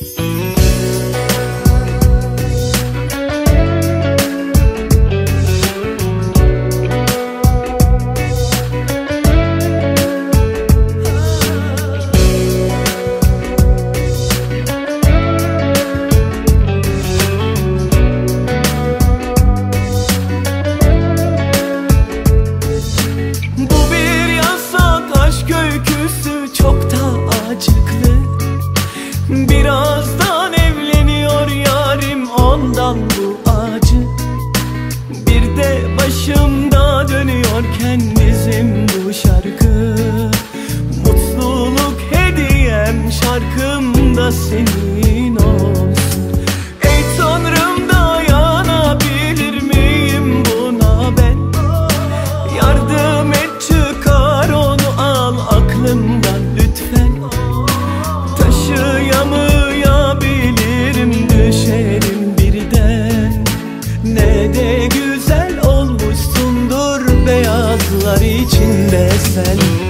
Mm-hmm. olan bu acı Bir de başımda dönüyor kendi Ne güzel olmuşsundur beyazlar içinde sen.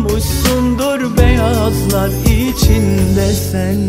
Kaybolmuşsundur beyazlar içinde sen.